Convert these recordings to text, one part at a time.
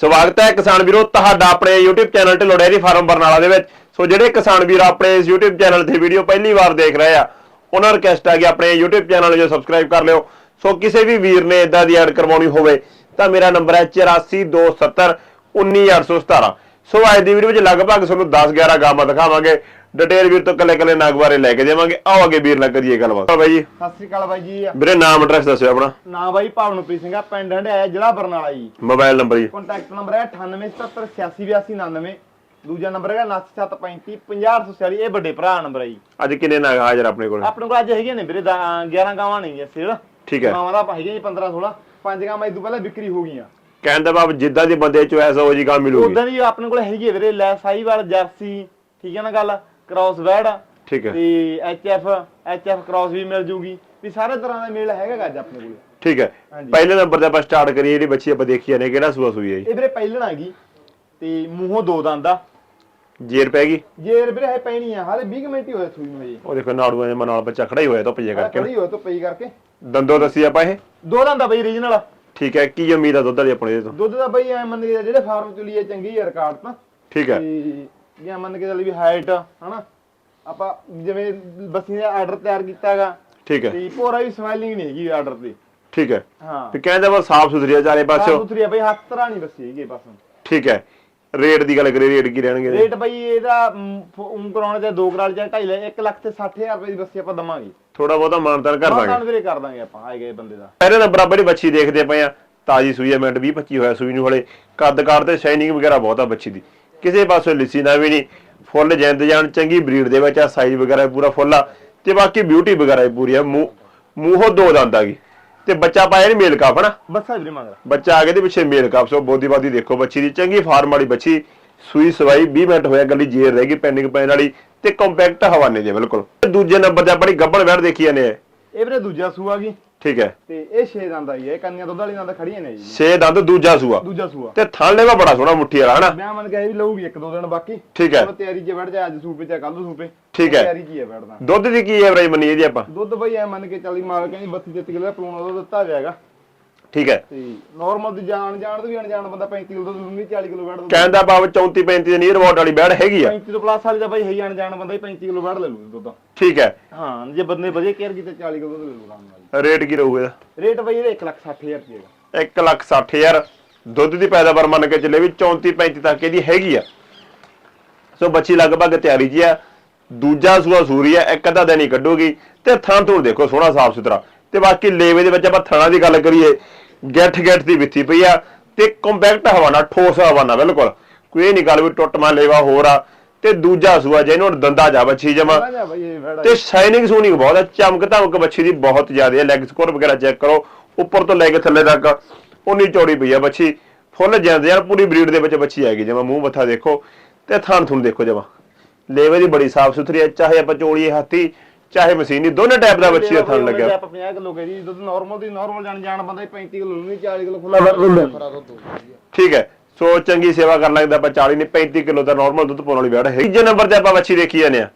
ਸਵਾਗਤ ਹੈ ਕਿਸਾਨ ਵੀਰੋ ਤੁਹਾਡਾ ਆਪਣੇ YouTube channel Dhillon dairy farm Barnala ਦੇ ਵਿੱਚ। ਸੋ ਜਿਹੜੇ ਕਿਸਾਨ ਵੀਰ ਆਪਣੇ ਇਸ YouTube ਚੈਨਲ ਤੇ ਵੀਡੀਓ ਪਹਿਲੀ ਵਾਰ ਦੇਖ ਰਹੇ ਆ, ਉਹਨਾਂ ਨੂੰ ਰਿਕਵੈਸਟ ਆ ਕਿ ਆਪਣੇ YouTube ਚੈਨਲ ਨੂੰ ਸਬਸਕ੍ਰਾਈਬ ਕਰ ਲਿਓ। ਸੋ ਕਿਸੇ ਵੀ ਵੀਰ ਨੇ ਇਦਾਂ ਦੀ ਐਡ ਕਰਵਾਉਣੀ ਹੋਵੇ ਤਾਂ ਮੇਰਾ ਨੰਬਰ ਹੈ 8427 19817 ਸੋ ਅੱਜ ਦੀ ਵੀਡੀਓ ਵਿੱਚ ਲਗਭਗ ਤੁਹਾਨੂੰ 10 11 ਗਾਵਾਂ ਦਿਖਾਵਾਂਗੇ। ਡਿਟੇਲ ਵੀਰ ਤੋਂ ਕੱਲੇ ਕੱਲੇ ਨਗ ਬਾਰੇ ਲੈ ਕੇ ਦੇਵਾਂਗੇ ਆਓ ਅੱਗੇ ਵੀਰ ਨਾਲ ਕਰੀਏ ਗੱਲਬਾਤ। ਹਾਂ ਬਾਈ ਜੀ ਸਤਿ ਸ੍ਰੀ ਅਕਾਲ ਬਾਈ ਜੀ। ਵੀਰੇ ਨਾਮ ਐਡਰੈਸ ਦੱਸਿਓ ਆਪਣਾ। ਨਾਂ ਬਾਈ ਭਾਵਨਪ੍ਰੀਤ ਸਿੰਘ ਆ ਪਿੰਡ ਹੰਡਿਆ ਜ਼ਿਲ੍ਹਾ ਬਰਨਾਲਾ ਜੀ। ਮੋਬਾਈਲ ਨੰਬਰ ਜੀ। ਕੰਟੈਕਟ ਨੰਬਰ ਹੈ 9877868299 ਦੂਜਾ ਨੰਬਰ ਹੈਗਾ 9735 ਇਹ ਵੱਡੇ ਭਰਾ ਨੰਬਰ ਹੈ ਜੀ। ਅੱਜ ਕਿੰਨੇ ਨਗ ਹਾਜ਼ਰ ਆਪਣੇ ਕੋਲ? ਆਪਣੇ ਕੋਲ ਅੱਜ ਹੈਗੇ ਨੇ ਵੀਰੇ ਦਾ- 11 ਗਾਵਾਂ ਨਹੀਂ ਹੈ ਸੇਲ ਠੀਕ ਹੈ। ਗਾਵਾਂ ਦਾ ਹੈਗੇ ਜੀ 15 16 ਪੰਜ ਗਾਵਾਂ ਇਦੋਂ ਪਹਿਲਾਂ ਵਿਕਰੀ ਹੋ ਗਈਆਂ। ਕਹਿਣ ਦਾ ਭਾਵ ਜਿੱਦਾਂ ਦੀ ਬੰਦੇ ਚੋਇਸ ਹੋ ਜੀ ਕੰਮ ਮਿਲੂਗੀ। ਉਦਾਂ ਦੀ ਆਪਣੇ ਕੋਲ ਹੈਗੀ ਹੈ ਵੀਰੇ ਲੈ ਸਾਈਵਾਲ ਜਰਸੀ ਠੀਕ ਹੈ ਨਾ ਗੱਲ? ਕ੍ਰਾਸ ਵੈਡ ਠੀਕ ਹੈ। ਤੇ ਐਚਐਫ ਐਚਐਫ ਕ੍ਰਾਸ ਵੀ ਮਿਲ ਜੂਗੀ। ਵੀ ਸਾਰੇ ਤਰ੍ਹਾਂ ਦਾ ਮੇਲ ਹੈਗਾ ਅੱਜ ਆਪਣੇ ਕੋਲ। ਠੀਕ ਹੈ। ਪਹਿਲੇ ਨੰਬਰ ਤੇ ਆਪਾਂ ਸਟਾਰਟ ਕਰੀਏ ਜਿਹੜੀ ਬੱਚੀ ਆਪਾਂ ਦੇਖੀ ਜਾਂਦੇ ਕਿਹੜਾ ਸੂਆ ਸੂਈ ਹੈ ਜੀ? ਇਹ ਵੀਰੇ ਪਹਿਲਣ ਹੈਗੀ ਤੇ ਮੂੰਹੋਂ ਦੋ ਦੰਦ ਆ। ਜੇਰ ਪੈ ਗਈ? ਜੇ ਵੀਰੇ ਹੈ ਪੈਣੀ ਆ ਹਾਲੇ 20 ਕੁ ਮਿੰਟ ਹੀ ਹੋਏ ਸੂਈ ਨੂੰ ਹਜੇ। ਉਹ ਦੇਖੋ ਨਾੜੂਆਂ ਦੇ ਨਾਲ ਬੱਚਾ ਖੜਾ ਹੀ ਹੋਇਆ ਧੁੱਪ ਜੇ ਕਰਕੇ ਕੜੀ ਹੋਏ ਤੋਂ ਪਈ ਕਰਕੇ। ਦੰਦੋ ਦੱਸੀ ਆਪਾਂ ਇਹ? ਦੋ ਦੰਦ ਆ ਬਈ ਰੀਜਨਲ ਠੀਕ ਹੈ ਕੀ ਉਮੀਦ ਆ ਦੁੱਧ ਵਾਲੀ ਆਪਣੇ ਇਹਦੇ ਤੋਂ? ਦੁੱਧ ਦਾ ਬਈ ਐ ਮੰਨ ਜਿਹੜੇ ਫਾਰਮ ਚ ਚੰਗੀ ਰਿਕਾਰਡ ਤਾਂ। ਠੀਕ ਹੈ। ਤੇ ਜਾਂ ਮੰਨ ਕੇ ਚੱਲ ਵੀ ਹਾਈਟ ਹਨਾ? ਆਪਾਂ ਜਿਵੇਂ ਬੱਸੀ ਦਾ ਆਰਡਰ ਤਿਆਰ ਕੀਤਾਗਾ ਠੀਕ ਹੈ। ਤੇ ਪੂਰਾ ਵੀ ਸਮਾਈਲਿੰਗ ਨਹੀਂ ਹੈਗੀ ਆਰਡਰ ਤੇ। ਠੀਕ ਹੈ। ਹਾਂ। ਵੀ ਕਹਿੰਦੇ ਵਾ ਸਾਫ਼ ਸੁਥਰੀ ਆ ਚਾਰੇ ਪਾਸਿਓ। ਉਤਰੀ ਆ ਬਈ ਹੱਥ ਤਰ੍ਹਾਂ ਨਹੀਂ ਬੱਸੀ ਹੈਗੀ ਬਸ। ਠੀਕ ਹੈ। ਰੇਟ ਦੀ ਗੱਲ ਕਰੀਏ ਰੇਟ ਕੀ ਰਹਿਣਗੇ? ਰੇਟ ਬਈ ਇਹਦਾ ਉਂ ਕਰਾਉਣਾ ਚਾਹੇ ਦੋ ਕਰਾਲ ਚਾਹੇ ਢਾਈ ਲੈ 1 ਲੱਖ ਤੇ 60000 ਰੁਪਏ ਦੀ ਬੱਸੀ ਆਪਾਂ ਦਵਾਂਗੇ। ਥੋੜਾ ਬਹੁਤਾ ਮਾਨਤਾਨ ਕਰ ਦਾਂਗੇ। ਮਾਨਤਾਨ ਵੀਰੇ ਕਰ ਦਾਂਗੇ ਆਪਾਂ ਆਏ ਗਏ ਬੰਦੇ ਦਾ। ਪਹਿਲੇ ਨੰਬਰ ਆਪਾਂ ਜਿਹੜੀ ਬੱਚੀ ਦੇਖਦੇ ਪਏ ਆ। ਤਾਜੀ ਸੂਈ ਹੈ ਮਿੰਟ 20 25 ਹੋਇਆ ਸੂਈ ਨੂੰ ਹਲੇ। ਕੱਦ ਕਾਰ ਤੇ ਸ਼ਾਈਨਿੰਗ ਵਗੈਰਾ ਬਹੁਤ ਆ ਬੱਚੀ ਦੀ। ਕਿਸੇ ਪਾਸੋਂ ਲਿੱਸੀ ਨਾ ਵੀ ਨਹੀਂ। ਫੁੱਲ ਜਿੰਦ ਜਾਨ ਚੰਗੀ ਬਰੀਡ ਦੇ ਵਿੱਚ ਆ ਸਾਈਜ਼ ਵਗੈਰਾ ਵੀ ਪੂਰਾ ਫੁੱਲ ਆ। ਤੇ ਬਾਕੀ ਬਿਊਟੀ ਵਗੈਰਾ ਵੀ ਪੂਰੀ ਆ। ਮੂੰਹ ਮੂੰਹੋਂ ਦੋ ਦੰਦ ਆ ਗਈ ਤੇ ਬੱਚਾ ਪਾਇਆ ਨਹੀਂ ਮੇਲ ਕਾਫ ਨਾ ਬੱਸਾ ਵੀਰੇ ਮੰਗਦਾ ਬੱਚਾ ਆ ਗਿਆ ਤੇ ਪਿੱਛੇ ਮੇਲ ਕਾਫ ਸੋ ਬੋਦੀਵਾਦੀ ਦੇਖੋ ਬੱਚੀ ਦੀ। ਚੰਗੀ ਫਾਰਮ ਵਾਲੀ ਬੱਚੀ। ਸੂਈ ਸਵਾਈ 20 ਮਿੰਟ ਹੋਇਆ ਗੱਲੀ ਜੇਰ ਰਹਿ ਗਈ ਪੈਂਡਿੰਗ ਪੈਣ ਵਾਲੀ। ਤੇ ਕੰਪੈਕਟ ਹਵਾਨੇ ਦੇ ਬਿਲਕੁਲ। ਦੂਜੇ ਨੰਬਰ ਤੇ ਆਪਣੀ ਗੱਬਣ ਵੈੜ ਦੇਖੀ ਜਾਂਦੇ ਆ। ਇਹ ਵੀਰੇ ਦੂਜਾ ਸੂਆ ਗਈ। ਠੀਕ ਹੈ। ਤੇ ਇਹ 6 ਦੰਦ ਆਈ ਹੈ ਇਹ ਕੰਨੀਆਂ ਦੁੱਧ ਵਾਲੀ ਦੰਦ ਖੜੀਆਂ ਨੇ ਜੀ। ਛੇ ਦੰਦ ਦੂਜਾ ਸੂਆ। ਦੂਜਾ ਸੂਆ। ਤੇ ਥਣ ਲੈਵਾ ਬੜਾ ਸੋਹਣਾ ਮੁੱਠੀ ਵਾਲਾ ਹਨਾ? ਮੈਂ ਮੰਨ ਕੇ ਇਹ ਵੀ ਲਊਗੀ ਇੱਕ ਦੋ ਦਿਨ ਬਾਕੀ। ਠੀਕ ਹੈ। ਚਲੋ ਤਿਆਰੀ 'ਚ ਵੜ ਜਾ ਅੱਜ ਸੂਪੇ ਚ ਕੱਲ ਸੂਪੇ। ਠੀਕ ਹੈ। ਤਿਆਰੀ 'ਚ ਹੀ ਵੜਦਾ ਦੁੱਧ ਦੀ ਕੀ ਐਵਰੇਜ ਮੰਨੀ ਇਹਦੀ ਆਪਾਂ? ਦੁੱਧ ਬਈ ਐ ਮੰਨ ਕੇ ਚੱਲੀ ਮਾਰ ਕਹਿੰਦੀ 32 33 ਕਿਲੋ ਦਾ ਪਲੂਣ ਉਹਦਾ ਦਿੱਤਾ ਹੋਇਆ ਹੈਗਾ ਠੀਕ ਹੈ। ਤੇ ਨਾਰਮਲ ਦੀ ਜਾਣ ਜਾਣ ਤੋਂ ਵੀ ਅਣਜਾਣ ਬੰਦਾ 35 ਕਿਲੋ ਦੁੱਧ ਲੂੰਗੀ 40 ਕਿਲੋ ਕਹਿਣ ਦਾ ਭਾਵ 34 35 ਦੇ ਨੀਅਰ ਅਬਾਊਟ ਵਾਲੀ ਬੈੜ ਹੈਗੀ ਆ। 35 ਤੋਂ ਪਲੱਸ ਵਾਲੀ ਦਾ ਬਈ ਹੈ ਹੀ ਅਣਜਾਣ ਬੰਦਾ ਹੀ 35 ਕਿਲੋ ਵੜ ਲੈ ਲੂ ਦੁੱਧ। ਠੀਕ ਹੈ। ਹਾਂ ਜੇ ਬੰਦੇ ਵਧੀਆ ਕੇਅਰ ਕੀਤੇ 40 ਕਿਲੋ ਦੁੱਧ ਲੈ ਲੂ ਆਰਾਮ ਨਾਲ ਰੇਟ ਕੀ ਰਹੂਗਾ ਇਹਦਾ? ਰੇਟ ਬਈ ਇਹਦਾ 1 ਲੱਖ 60000 ਰੁਪਏ ਦਾ। 1 ਲੱਖ 60 ਹਜ਼ਾਰ। ਦੁੱਧ ਦੀ ਪੈਦਾਵਾਰ ਮੰਨ ਕੇ ਚੱਲੇ ਵੀ 34 35 ਤੱਕ ਇਹਦੀ ਹੈਗੀ ਆ। ਸੋ ਬੱਚੀ ਲਗਭਗ ਤਿਆਰੀ 'ਚ ਆ। ਦੂਜਾ ਸੂਆ ਸੂਰੀ ਆ ਇੱਕ ਅੱਧਾ ਦਿਨ ਹੀ ਕੱਢੂਗੀ। ਤੇ ਥਾਂ ਥੂਣ ਦੇਖੋ ਸੋਹਣਾ ਸਾਫ਼ ਸੁਥਰਾ ਤੇ ਬਾਕੀ ਲੇਵੇ ਦੇ ਵਿੱਚ ਆਪਾਂ ਥਣਾ ਦੀ ਗੱਲ ਕਰੀਏ। ਗੱਠ ਗੱਠ ਦੀ ਵਿੱਥੀ ਪਈ ਆ ਤੇ ਕੰਪੈਕਟ ਹਵਾਨਾ ਠੋਸ ਹਵਾਨਾ ਬਿਲਕੁਲ। ਕੋਈ ਨਹੀਂ ਗੱਲ ਵੀ ਟੁੱਟਮਾ ਲੇਵਾ ਹੋਰ ਆ ਤੇ ਦੂਜਾ ਸੂਆ ਜਿਹਨੂੰ ਦੰਦਾ ਜਾ ਬੱਚੀ ਜਮਾ। ਤੇ ਸ਼ਾਈਨਿੰਗ ਸੋਹਣੀ ਬਹੁਤ ਹੈ ਚਮਕ ਧਮਕ ਬੱਚੀ ਦੀ ਬਹੁਤ ਜ਼ਿਆਦਾ ਹੈ ਲੈਗ ਸਕੋਰ ਵਗੈਰਾ ਚੈੱਕ ਕਰੋ ਉੱਪਰ ਤੋਂ ਲੈ ਕੇ ਥੱਲੇ ਤੱਕ ਉਨੀ ਚੌੜੀ ਪਈ ਹੈ ਬੱਚੀ ਫੁੱਲ ਜਾਂਦੇ ਯਾਰ ਪੂਰੀ ਬਰੀਡ ਦੇ ਵਿੱਚ ਬੱਚੀ ਆਏਗੀ ਜਿਵੇਂ ਮੂੰਹ ਮੱਥਾ ਦੇਖੋ ਤੇ ਥਣ ਥੁਣ ਦੇਖੋ ਜਮਾ। ਲੇਵੇ ਦੀ ਬੜੀ ਸਾਫ਼ ਸੁਥਰੀ ਹੈ ਚਾਹੇ ਆਪਾਂ ਚੋਲੀਏ ਹਾਥੀ ਚਾਹੇ ਮਸ਼ੀਨੀ ਦੋਨੇ ਟਾਈਪ ਦਾ ਬੱਚੀ ਦਾ ਥਣ ਲੱਗਿਆ। ਆਪਾਂ 50 ਕਿਲੋ ਕਹੀ ਜੀ ਦੁੱਧ ਨਾਰਮਲ ਦੀ ਨਾਰਮਲ ਜਾਣ ਜਾਣ ਬੰਦਾ ਹੀ 35 ਕਿਲੋ ਲੂੰਗੀ 40 ਕਿਲੋ ਖੁੱਲਾ ਵੜ ਠੀਕ ਹੈ ਸੋ ਚੰਗੀ ਸੇਵਾ ਕਰਨ ਲੱਗਦਾ ਆਪਾਂ 40 ਨਹੀਂ 35 ਕਿਲੋ ਦਾ ਨਾਰਮਲ ਦੁੱਧ ਪਾਉਣ ਵਾਲੀ ਬੈੜ ਹੈ। ਤੀਜੇ ਨੰਬਰ ਤੇ ਆਪਾਂ ਬੱਚੀ ਦੇਖੀ ਜਾਂਦੇ ਆ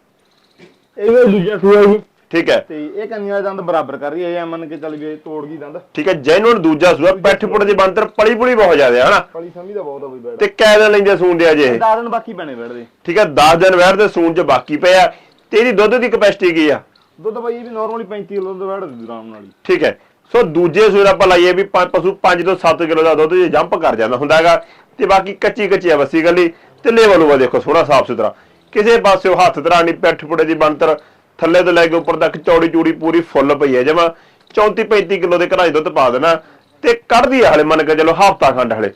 ਇਹ ਵੀ ਦੂਜਾ ਸੂਆ ਜੀ। ਠੀਕ ਹੈ। ਤੇ ਇਹ ਕੰਨੀਆਂ ਦਾ ਦੰਦ ਬਰਾਬਰ ਕਰ ਰਹੀ ਹੈ ਇਹ ਮੰਨ ਕੇ ਚੱਲ ਇਹ ਤੋੜ ਗਈ ਦੰਦ। ਠੀਕ ਹੈ ਜੈਨੂਨ ਦੂਜਾ ਸੂਆ ਪੈਠ ਪੁੱਟ ਦੀ ਬੰਤਰ ਪਲੀ ਪੁਲੀ ਬਹੁਤ ਜ਼ਿਆਦਾ ਹੈ ਹਨਾ? ਪਲੀ ਸਮਝੀ ਦਾ ਬਹੁਤ ਆ ਬਈ ਬੈੜ। ਤੇ ਕੈਦ ਲੈਂਦੇ ਸੂਣ ਦੇ ਅਜੇ? ਇਹ? ਦਸ ਦਿਨ ਬਾਕੀ ਪੈਣੇ ਬੈੜਦੇ ਠੀਕ ਹੈ 10 ਦਿਨ ਵਹਿਰ ਦੇ ਸੂਣ ਚ ਬਾਕੀ ਪਿਆ। ਤੇ ਇਹਦੀ ਦੁੱਧ ਦੀ ਕਪੈਸਿਟੀ ਕੀ ਆ? ਦੁੱਧ ਬਈ ਇਹ ਵੀ ਨਾਰਮਲੀ 35 ਕਿਲੋ ਦੁੱਧ ਬੈੜ ਦੀ ਆਰਾਮ ਨਾਲ ਹੀ। ਠੀਕ ਹੈ। ਸੋ ਦੂਜੇ ਸੂਰ ਆਪਾਂ ਲਾਈਏ ਵੀ ਪ- ਪਸ਼ੂ 5 ਤੋਂ 7 ਕਿਲੋ ਦਾ ਦੁੱਧ ਜੇ ਜੰਪ ਕਰ ਜਾਂਦਾ ਹੁੰਦਾ ਹੈਗਾ ਤੇ ਬਾਕੀ ਕੱਚੀ ਕੱਚੀ ਆ ਵਸੀ ਗਲੀ ਤੇ ਲੇਵਲ ਉਹ ਦੇਖੋ ਸੋਹਣਾ ਸਾਫ਼ ਸੁਥਰਾ। ਕਿਸੇ ਪਾਸਿਓ ਹੱਥ ਧਰਾ ਨਹੀਂ ਪਿੱਠ ਪੁੜੇ ਦੀ ਬੰਤਰ ਥੱਲੇ ਤੋਂ ਲੈ ਕੇ ਉੱਪਰ ਤੱਕ ਚੌੜੀ ਚੂੜੀ ਪੂਰੀ ਫੁੱਲ ਪਈ ਹੈ ਜਮਾ। 34 35 ਕਿਲੋ ਦੇ ਘਰਾਂ 'ਚ ਦੁੱਧ ਪਾ ਦੇਣਾ ਤੇ ਕੱਢਦੀ ਆ ਹਲੇ ਮੰਨ ਕੇ ਚਲੋ ਹਫਤਾ ਖੰਡ ਹਲੇ।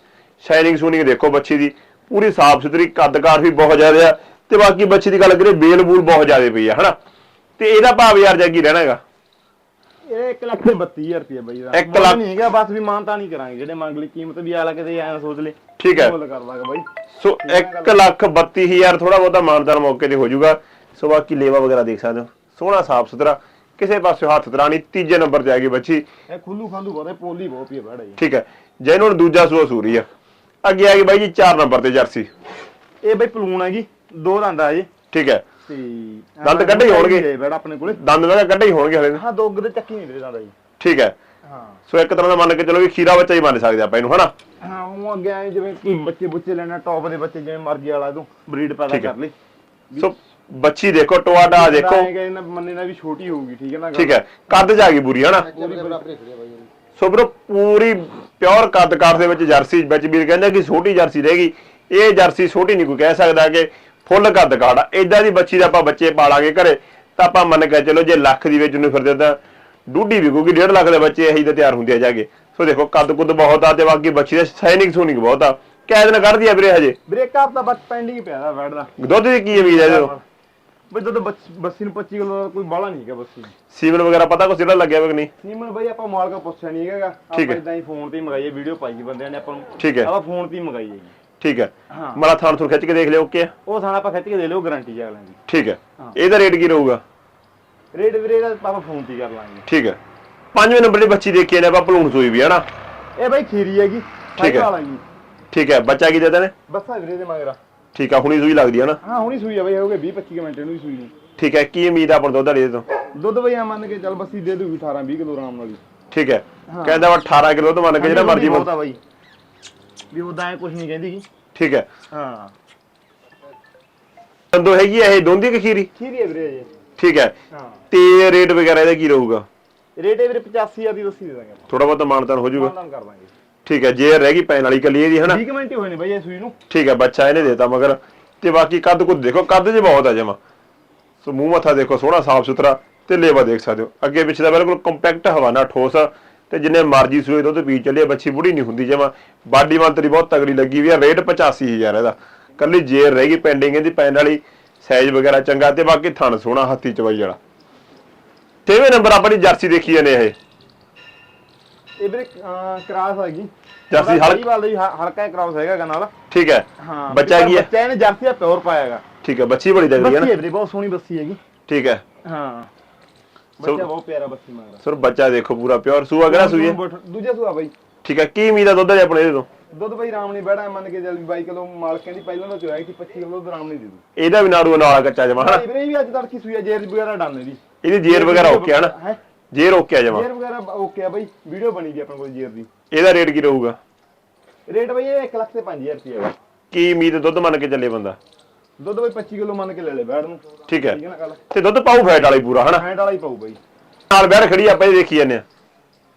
ਸ਼ਾਈਨਿੰਗ ਸੂਨਿੰਗ ਦੇਖੋ ਬੱਚੀ ਦੀ ਪੂਰੀ ਸਾਫ਼ ਸੁਥਰੀ ਕੱਦਕਾਰ ਵੀ ਬਹੁਤ ਜ਼ਿਆਦਾ ਆ ਤੇ ਬਾਕੀ ਬੱਚੀ ਦੀ ਗੱਲ ਕਰੀਏ ਬੇਲ ਬੂਲ ਬਹੁਤ ਜ਼ਿਆਦਾ ਪਈ ਆ ਹਨਾ? ਤੇ ਇਹਦਾ ਭਾਵ ਯਾਰ ਜੱਗੀ ਰਹਿਣਾ ਹੈਗਾ। ਇਹ 1 ਲੱਖ ਤੇ 32000 ਰੁਪਏ ਬਈ ਦਾ ਇੱਕ ਲੱਖ- ਨਹੀਂ ਹੈਗਾ ਬਸ ਵੀ ਮਾਨਤਾ ਨਹੀਂ ਕਰਾਂਗੇ ਜਿਹੜੇ ਮੰਗ ਲਈ ਕੀਮਤ ਵੀ ਆਲਾ ਕਿਤੇ ਐਂ ਸੋਚ ਲੈ ਠੀਕ ਹੈ। ਮੁੱਲ ਕਰ ਦਾਂਗੇ ਬਾਈ। ਸੋ 1 ਲੱਖ 32 ਹਜ਼ਾਰ ਥੋੜਾ ਬਹੁਤਾ ਮਾਨਦਾਰ ਮੌਕੇ ਤੇ ਹੋ ਜਾਊਗਾ। ਸੋ ਬਾਕੀ ਲੇਵਾ ਵਗੈਰਾ ਦੇਖ ਸਕਦੇ ਹੋ। ਸੋਹਣਾ ਸਾਫ਼ ਸੁਥਰਾ ਕਿਸੇ ਪਾਸੇ ਹੱਥ ਤਰਾਣੀ ਤੀਜੇ ਨੰਬਰ ਤੇ ਆ ਗਈ ਬੱਚੀ। ਇਹ ਖੁੱਲੂ ਖਾਂਦੂ ਹੈ ਪੋਲੀ ਬਹੁਤ ਪੀ ਬੈੜ ਜੀ। ਠੀਕ ਹੈ। ਜੈਨੂਨ ਦੂਜਾ ਸੂਆ ਸੂਰੀ ਆ। ਅੱਗੇ ਆ ਗਈ ਬਾਈ ਜੀ 4 ਨੰਬਰ ਤੇ ਜਰਸੀ। ਇਹ ਬਈ ਪਲੂਣ ਹੈ ਜੀ ਦੋ ਦੰਦ ਆ ਜੀ। ਠੀਕ ਹੈ। ਤੇ ਦੰਦ ਕੱਢੇ ਹੀ ਹੋਣਗੇ। ਬੈੜ ਆਪਣੇ ਕੋਲੇ। ਦੰਦ ਕਿਹਾ ਕੱਢੇ ਹੀ ਹੋਣਗੇ ਹਲੇ। ਹਾਂ ਦੋ ਅੱਗ ਦੇ ਚੱਕੀ ਨਹੀਂ ਵੀਰੇ ਦੰਦ ਜੀ। ਠੀਕ ਹੈ। ਹਾਂ। ਸੋ ਇੱਕ ਤਰ੍ਹਾਂ ਦਾ ਮੰਨ ਕੇ ਚਲੋ ਵੀ ਖੀਰਾ ਬੱਚਾ ਹੀ ਮੰਨ ਸਕਦੇ ਆਪਾਂ ਇਹਨੂੰ ਹਨਾ? ਹਾਂ ਉਹ ਅੱਗੇ ਆਏ ਜਿਵੇਂ ਕੋਈ ਬੱਚੇ ਬੁੱਚੇ ਲੈਣਾ ਟੌਪ ਦੇ ਬੱਚੇ ਜਿਵੇਂ ਮਰਜ਼ੀ ਵਾਲਾ ਤੂੰ ਬਰੀਡ ਪੈਦਾ ਠੀਕ ਹੈ। ਕਰ ਲਈ ਸੋ ਬੱਚੀ ਦੇਖੋ ਟੋਆਡਾ ਦੇਖੋ। ਆਏਗਾ ਇਹਨਾਂ ਮੰਨੇ ਨਾਲ ਵੀ ਛੋਟੀ ਹੋਊਗੀ ਠੀਕ ਹੈ ਨਾ ਗੱਲ? ਠੀਕ ਹੈ। ਕੱਦ ਜਾ ਗਈ ਬੁਰੀ ਹਨਾ? ਸੋ ਬਰੋ ਪੂਰੀ ਪਿਓਰ ਕੱਦ ਕਾਰ ਦੇ ਵਿੱਚ ਜਰਸੀ ਵਿੱਚ ਵੀਰ ਕਹਿੰਦਾ ਕਿ ਛੋਟੀ ਜਰਸੀ ਰਹੇਗੀ। ਇਹ ਜਰਸੀ ਛੋਟੀ ਨਹੀਂ ਕੋਈ ਕਹਿ ਸਕਦਾ ਕਿ ਫੁੱਲ ਕੱਦ ਕਾੜਾ ਇਦਾਂ ਦੀ ਬੱਚੀ ਦੇ ਆਪਾਂ ਬੱਚੇ ਪਾਲਾਂਗੇ ਘਰੇ ਤਾਂ ਆਪਾਂ ਮੰਨ ਕੇ ਚਲੋ ਜੇ ਲੱਖ ਦੀ ਵਿੱਚ ਨੂੰ ਫਿਰਦੇ ਤਾਂ ਡੂਢੀ ਵਿਕੂਗੀ 1.5 ਲੱਖ ਦੇ ਬੱਚੇ ਇਹੀ ਤਾਂ ਤਿਆਰ ਹੁੰਦੇ ਆ ਜਾਗੇ ਸੋ ਦੇਖੋ ਕੱਦ ਕੁੱਦ ਬਹੁਤ ਆ ਤੇ ਬਾਕੀ ਬੱਚੀ ਦਾ ਸਾਈਨਿੰਗ ਸੋਨਿੰਗ ਬਹੁਤ ਆ। ਕੈ ਦਿਨ ਕੱਢਦੀ ਆ ਵੀਰੇ ਹਜੇ। ਬ੍ਰੇਕ ਦਾ ਬਸ ਪੈਂਡਿੰਗ ਪਿਆ ਦਾ ਦਾ ਦੁੱਧ ਦੀ ਕੀ ਉਮੀਦ ਹੈ ਇਹਦੇ ਬਈ ਬੱਚ- ਬੱਸੀ ਨੂੰ 25 ਕਿਲੋ ਦਾ ਕੋਈ ਬਾਲਾ ਨਹੀਂ ਹੈਗਾ ਬੱਸੀ ਸੀਮਨ ਵਗੈਰਾ ਪਤਾ ਕੁਛ ਜਿਹੜਾ ਲੱਗਿਆ ਵਾ ਕਿ ਨਹੀਂ? ਬਈ ਆਪਾਂ ਮਾਲ ਕੋ ਪੁੱਛਿਆ ਨਹੀਂ ਹੈਗਾ। ਆਪਾਂ। ਇਦਾਂ ਹੀ ਫੋਨ ਤੇ ਹੀ ਮੰਗਾਈਏ ਵੀਡੀਓ ਪਾਈ ਬੰਦਿਆਂ ਨੇ ਆਪਾਂ ਨੂੰ। ਠੀਕ ਹੈ। ਆਪਾਂ ਫੋਨ ਤੇ ਹੀ ਮੰਗਾਈ ਹੈਗੀ ਠੀਕ ਹੈ। ਹਾਂ। ਮਲਾ ਥਾਣ ਖਿੱਚ ਕੇ ਦੇਖ ਲਿਓ ਓਕੇ ਉਹ ਥਾਣਾ ਆਪਾਂ ਖਿੱਚ ਕੇ ਦੇ ਲਿਓ ਗਾਰੰਟੀ ਜਾ ਲੈਂਦੀ ਠੀਕ ਹੈ। ਹਾਂ। ਇਹਦਾ ਰੇਟ ਕੀ ਰਹੂਗਾ? ਰੇਟ ਵੀਰੇ ਦਾ ਆਪਾਂ ਫੋਨ ਤੇ ਹੀ ਕਰ ਲਾਂਗੇ। ਠੀਕ ਹੈ। ਪੰਜਵੇਂ ਨੰਬਰ ਦੀ ਬੱਚੀ ਦੇਖੀ ਨੇ ਆਪਾਂ ਭਲੂਣ ਸੂਈ ਵੀ ਹਨਾ ਇਹ ਬਈ ਖੀਰੀ ਹੈਗੀ। ਠੀਕ ਹੈ। ਵਾਲਾ ਜੀ। ਠੀਕ ਹੈ। ਬੱਚਾ ਕੀ ਦੇਦਾ ਨੇ ਬੱਸਾ ਵੀਰੇ ਦੇ ਮਗਰਾ ਠੀਕ ਆ ਹੁਣੀ ਸੂਈ ਲੱਗਦੀ ਹੈ ਨਾ? ਹਾਂ ਹੁਣੀ ਸੂਈ ਆ ਬਈ ਹੋ ਗਏ 20 25 ਮਿੰਟ ਇਹਨੂੰ ਵੀ ਸੂਈ ਨੂੰ। ਠੀਕ ਹੈ। ਕੀ ਉਮੀਦ ਆ ਆਪਾਂ ਨੂੰ ਦੁੱਧ ਵਾਲੀ ਇਹਦੇ ਤੋਂ? ਦੁੱਧ ਬਈ ਆ ਮੰਨ ਕੇ ਚੱਲ ਬੱਸੀ ਦੇ ਦੂਗੀ 18 20 ਕਿਲੋ ਆਰਾਮ ਨਾਲ ਹੀ ਠੀਕ ਹੈ। ਹਾਂ। ਕਹਿੰਦਾ ਵਾ 18 ਕਿਲੋ ਤੋਂ ਮੰਨ ਕੇ ਜਿਹੜਾ ਮਰਜ਼ੀ ਬਹੁਤ ਆ ਬਈ। ਵੀ ਉਦਾਂ ਐ ਕੁਝ ਨਹੀਂ ਕਹਿੰਦੀ ਗੀ ਠੀਕ ਹੈ। ਹਾਂ। ਦੰਦੋ ਹੈਗੀ ਆ ਇਹ ਦੋਂਦੀ ਕਿ ਖੀਰੀ? ਖੀਰੀ ਹੈ ਵੀਰੇ ਜੀ ਠੀਕ ਹੈ। ਹਾਂ। ਤੇ ਰੇਟ ਵਗੈਰਾ ਇਹਦਾ ਕੀ ਰਹੂਗਾ? ਰੇਟ ਇਹ ਵੀਰੇ 85 ਆ ਦੀ ਦੱਸੀ ਦੇ ਦਾਂਗੇ ਆਪਾਂ। ਥੋੜਾ ਬਹੁਤ ਮਾਨਤਾਨ ਹੋ ਜਾਊਗਾ। ਮਾਨਦਾਨ ਕਰ ਦਾਂਗੇ। ਠੀਕ ਹੈ ਜੇ ਰਹਿ ਗਈ ਪੈਣ ਵਾਲੀ ਕੱਲੀ ਇਹਦੀ ਹਨਾ? 20 ਮਿੰਟ ਹੀ ਹੋਏ ਨੇ ਬਈ ਇਹ ਸੂਈ ਨੂੰ। ਠੀਕ ਹੈ ਬੱਚਾ ਇਹਨੇ ਦੇਤਾ ਮਗਰ। ਤੇ ਬਾਕੀ ਕੱਦ ਕੁੱਦ ਦੇਖੋ ਕੱਦ ਜੇ ਬਹੁਤ ਆ ਜਮਾ। ਸੋ ਮੂੰਹ ਮੱਥਾ ਦੇਖੋ ਸੋਹਣਾ ਸਾਫ਼ ਸੁਥਰਾ ਤੇ ਲੇਵਾ ਦੇਖ ਸਕਦੇ ਹੋ। ਅੱਗੇ ਪਿੱਛੇ ਦਾ ਬਿਲਕੁਲ ਕੰਪੈਕਟ ਹਵਾਨਾ ਠੋਸ। ਆ ਤੇ ਜਿੰਨੇ ਮਰਜ਼ੀ ਸੂਏ ਦੁੱਧ ਪੀ ਚੱਲੇ ਬੱਚੀ ਬੁੜੀ ਨਹੀਂ ਹੁੰਦੀ ਜਮਾ। ਬਾਡੀ ਮੰਤਰੀ ਬਹੁਤ ਤਗੜੀ ਲੱਗੀ ਵੀ ਆ ਰੇਟ 85000 ਇਹਦਾ। ਕੱਲੀ ਜੇਰ ਰਹਿ ਗਈ ਪੈਂਡਿੰਗ ਇਹਦੀ ਪੈਣ ਵਾਲੀ ਸਾਈਜ਼ ਵਗੈਰਾ ਚੰਗਾ ਤੇ ਬਾਕੀ ਥਣ ਸੋਹਣਾ ਹੱਥੀ ਚਵਾਈ ਵਾਲਾ। ਤੇਵੇਂ ਨੰਬਰ ਆਪਣੀ ਜਰਸੀ ਦੇਖੀ ਜਾਂਦੇ ਇਹ। ਇਹ ਵੀਰੇ ਕਰਾਸ ਹੈਗੀ ਜਰਸੀ ਹਲ- ਹਲਕੀ ਵਾਲ ਦੀ ਹਲਕਾ ਕਰਾਸ ਹੈਗਾ ਗਾ ਨਾਲ। ਠੀਕ ਹੈ। ਹਾਂ ਬੱਚਾ ਕੀ ਹੈ? ਬੱਚਾ ਇਹਨੇ ਜਰਸੀ ਦਾ ਪਿਓਰ ਪਾਇਆਗਾ ਠੀਕ ਹੈ ਬੱਚੀ ਬੜੀ ਤਗੜੀ ਹੈ ਨਾ। ਵੀਰੇ ਬਹੁਤ ਸੋਹਣੀ ਬੱਸੀ ਹੈਗੀ। ਠੀਕ ਹੈ। ਹਾਂ। ਬੱਚਾ ਬਹੁਤ ਪਿਆਰਾ ਬੱਸੀ ਮਗਰ ਸਰ ਬੱਚਾ ਦੇਖੋ ਪੂਰਾ ਪਿਓਰ ਸੂਆ ਕਿਹੜਾ ਸੂਈ ਹੈ ਦੂਜਾ ਸੂਆ ਬਈ। ਠੀਕ ਹੈ ਕੀ ਉਮੀਦ ਆ ਦੁੱਧ ਦੇ ਆਪਣੇ ਇਹਦੇ ਤੋਂ? ਦੁੱਧ ਬਈ ਰਾਮ ਨਹੀਂ ਬੈਠਾ ਮੰਨ ਕੇ ਚੱਲ 22 ਕਿਲੋ ਮਾਲਕਾਂ ਦੀ ਪਹਿਲਾਂ ਦਾ ਚੋਇਆ ਕਿ 25 ਕਿਲੋ ਦੁੱਧ ਰਾਮ ਨਹੀਂ ਦੇ ਦੂ। ਇਹਦਾ ਵੀ ਨਾੜੂ ਨਾਲ ਕੱਚਾ ਜਮਾ ਹਨਾ ਵੀਰੇ ਇਹ ਵੀ ਅੱਜ ਤੜਕੀ ਸੂਈ ਆ ਜੇਰ ਵਗੈਰਾ ਡਾਨੇ ਦੀ। ਇਹਦੀ ਜੇਰ ਵਗੈਰਾ ਓਕੇ ਆ ਨਾ? ਹੈ? ਜੇਰ ਓਕੇ ਆ ਜਮਾ ਜੇਰ ਵਗੈਰਾ ਓਕੇ ਆ ਬਈ ਵੀਡੀਓ ਬਣੀ ਦੀ ਆਪਣੇ ਕੋਲ ਜੇਰ ਦੀ। ਇਹਦਾ ਰੇਟ ਕੀ ਰਹੂਗਾ? ਰੇਟ ਬਈ ਇਹ 1 ਲੱਖ ਤੇ 5000 ਰੁਪਏ ਹੈਗਾ ਕੀ ਉਮੀਦ ਦੁੱਧ ਮੰਨ ਕੇ ਚੱਲੇ ਬੰਦਾ? ਦੁੱਧ ਬਈ 25 ਕਿਲੋ ਮੰਨ ਕੇ ਲੈ ਲੈ ਬੈੜ ਨੂੰ। ਠੀਕ ਹੈ। ਠੀਕ ਹੈ ਨਾ ਗੱਲ? ਤੇ ਦੁੱਧ ਪਾਉ ਫੈਟ ਵਾਲੀ ਪੂਰਾ ਹਨਾ? ਹੈਂਡ ਵਾਲਾ ਹੀ ਪਾਉ ਬਈ। ਨਾਲ ਬੈਠ ਖੜੀ ਆਪਾਂ ਇਹ ਦੇਖੀ ਜਾਂਦੇ ਆ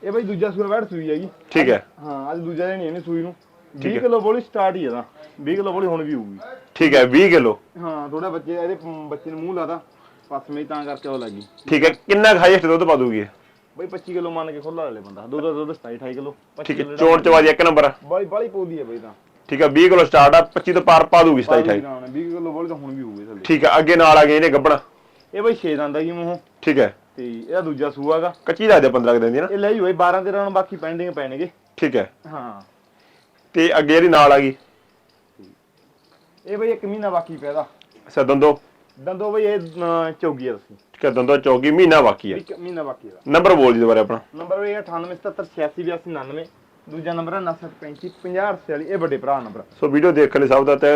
ਇਹ ਬਈ ਦੂਜਾ ਸੂਆ ਬੈੜ ਸੂਈ ਹੈਗੀ। ਠੀਕ ਹੈ। ਹਾਂ ਅੱਜ ਦੂਜਾ ਹੀ ਇਹਨੇ ਸੂਈ ਨੂੰ। ਠੀਕ 20 ਹੈ। ਕਿਲੋ ਬੋਲੀ ਸਟਾਰਟ ਹੀ ਇਹਦਾ। 20 ਕਿਲੋ ਬੋਲੀ ਹੁਣ ਵੀ ਹੋਊਗੀ। ਠੀਕ ਹੈ 20 ਕਿਲੋ। ਹਾਂ ਥੋੜਾ ਬੱਚੇ ਇਹਦੇ ਮ, ਬੱਚੇ ਨੂੰ ਮੂੰਹ ਲਾਦਾ। ਪਸਮੇ ਤਾਂ ਕਰਕੇ ਉਹ ਲੱਗੀ। ਠੀਕ ਹੈ ਕਿੰਨਾ ਹਾਈਐਸਟ ਦੁੱਧ ਪਾ ਦੂਗੀ ਇਹ? ਬਈ 25 ਕਿਲੋ ਮੰਨ ਕੇ ਖੁੱਲਾ ਲੈ ਬੰਦਾ। ਦੁੱਧ ਦੁੱਧ 27 28 ਕਿਲੋ। ਠੀਕ ਹੈ ਚੋਣ ਚਵਾਦੀ ਇੱਕ ਨੰਬਰ। ਬਾਲੀ ਬਾਲੀ ਪਊਦੀ ਹੈ ਬਈ ਤਾਂ। ਠੀਕ ਹੈ 20 ਕਿਲੋ ਸਟਾਰਟ ਆ 25 ਤੋਂ ਪਾਰ ਪਾ ਦੂਗੀ 27 28 20 ਕਿਲੋ ਬੋਲੀ ਤਾਂ ਹੁਣ ਵੀ ਹੋਊਗੀ ਥੱਲੇ। ਠੀਕ ਹੈ ਅੱਗੇ ਨਾਲ ਆ ਗਏ ਇਹਨੇ ਗੱਬਣਾ। ਇਹ ਬਈ 6 ਦੰਦ ਹੈਗੀ ਮੂੰਹੋਂ। ਠੀਕ ਹੈ ਤੇ ਇਹਦਾ ਦੂਜਾ ਸੂਆ ਹੈਗਾ ਕੱਚੀ ਦੇ 15 ਕੁ ਦਿਨ ਦੀ ਨਾ। ਇਹ ਲਈ ਹੋਈ 12 13 ਨੂੰ ਬਾਕੀ ਪੈਂਡਿੰਗ ਪੈਣਗੇ। ਠੀਕ ਹੈ ਹਾਂ। ਤੇ ਅੱਗੇ ਇਹਦੀ ਨਾਲ ਆ ਗਈ। ਇਹ ਬਈ ਇੱਕ ਮਹੀਨਾ ਬਾਕੀ ਪੈਦਾ ਅੱਛਾ ਦੰਦੋ। ਦੰਦੋ ਬਈ ਇਹ ਚੌਗੀ ਆ ਤੁਸੀਂ। ਠੀਕ ਹੈ ਦੰਦੋ ਚੌਗੀ ਮਹੀਨਾ ਬਾਕੀ ਇੱਕ ਮਹੀਨਾ ਬਾਕੀ ਦਾ ਨੰਬਰ ਬੋਲ ਜੀ ਦੁਬਾਰਾ ਆਪਣਾ। ਨੰਬਰ ਇਹ 9877868299 ਦੂਜਾ ਨੰਬਰ ਹੈ 9735 50 ਇਹ ਵੱਡੇ ਭਰਾ ਨੰਬਰ ਸੋ ਵੀਡੀਓ ਦੇਖਣ ਲਈ ਸਭ ਦਾ ਤਹਿ